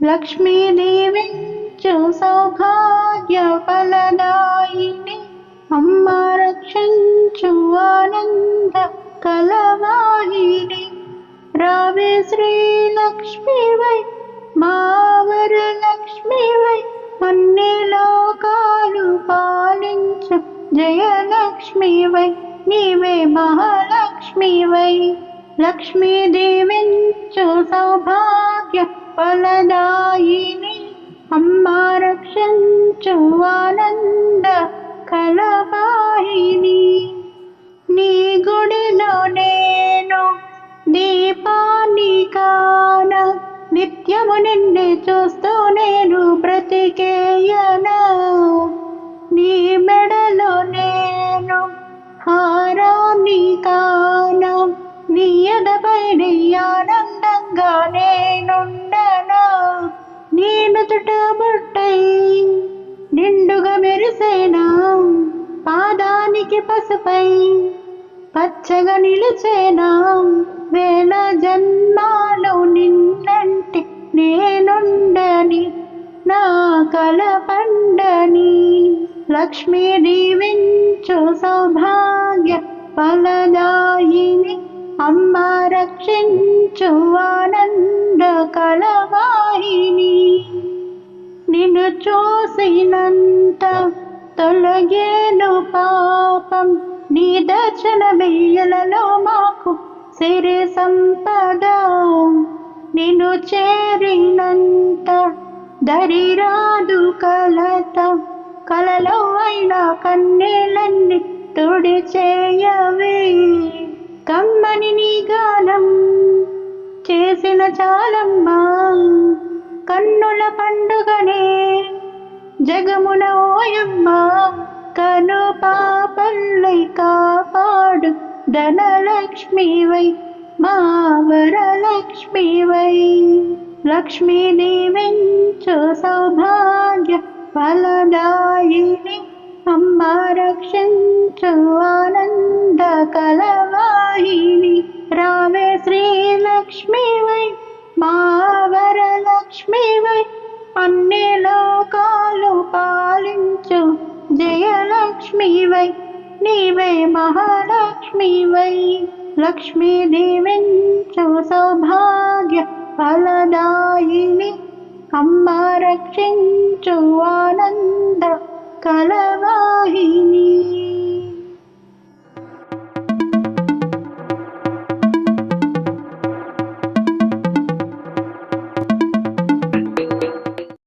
లక్ష్మీదేవి సౌభాగ్య ఫలదాయిని అమ్మ రక్షించు ఆనంద కలవాహిని. రావే శ్రీ లక్ష్మీవై మావర లక్ష్మీవై అన్ని లోకాలు పాలించు జయలక్ష్మీవై నీవే మహాలక్ష్మీవై. లక్ష్మీదేవించు సౌభాగ్య ఫలదాయిని అమ్మ రక్షించు ఆనంద కలవాహిని. నీ గుడిలో నేను దీపాన్ని నిత్యము నిన్నే చూస్తూ నేను బ్రతికేయన? నీ మెడలో నేను హారానికా నుదుట చుట్టబుట్టై నిండుగా మెరిసేనా? పాదానికి పసుపై పచ్చగా నిలిచేనా? వేల జన్మాలు నిన్నంటి నేనుండని నా కల పండని లక్ష్మీ దీవించు సౌభాగ్య ఫలదాయిని అమ్మ రక్షించు ఆనంద కలవా చూసినంత తొలగేను పాపం. నీ దర్శన మాకు సిరి సంపద. నిన్ను చేరినంత దరిరాదు కలత. కలలో అయినా కన్నీళ్ళన్ని తుడి చేయవే కమ్మని నీ గానం చేసిన చాలమ్మా. కన్నుల పండు జగమున ఓయమ్మ కను పాపల్లై కాపాడు. ధనలక్ష్మివై మా వరలక్ష్మివై లక్ష్మీ దీవించు సౌభాగ్య ఫలదాయిని అమ్మ రక్షించు ఆనంద కలవాహిని. రావే శ్రీలక్ష్మివై మా వరలక్ష్మివై అన్ని పాలించు. జయలక్ష్మివై నీవే మహాలక్ష్మివై. లక్ష్మీ దీవించు సౌభాగ్య ఫలదాయిని. అమ్మ రక్షించు ఆనంద కలవాహిని.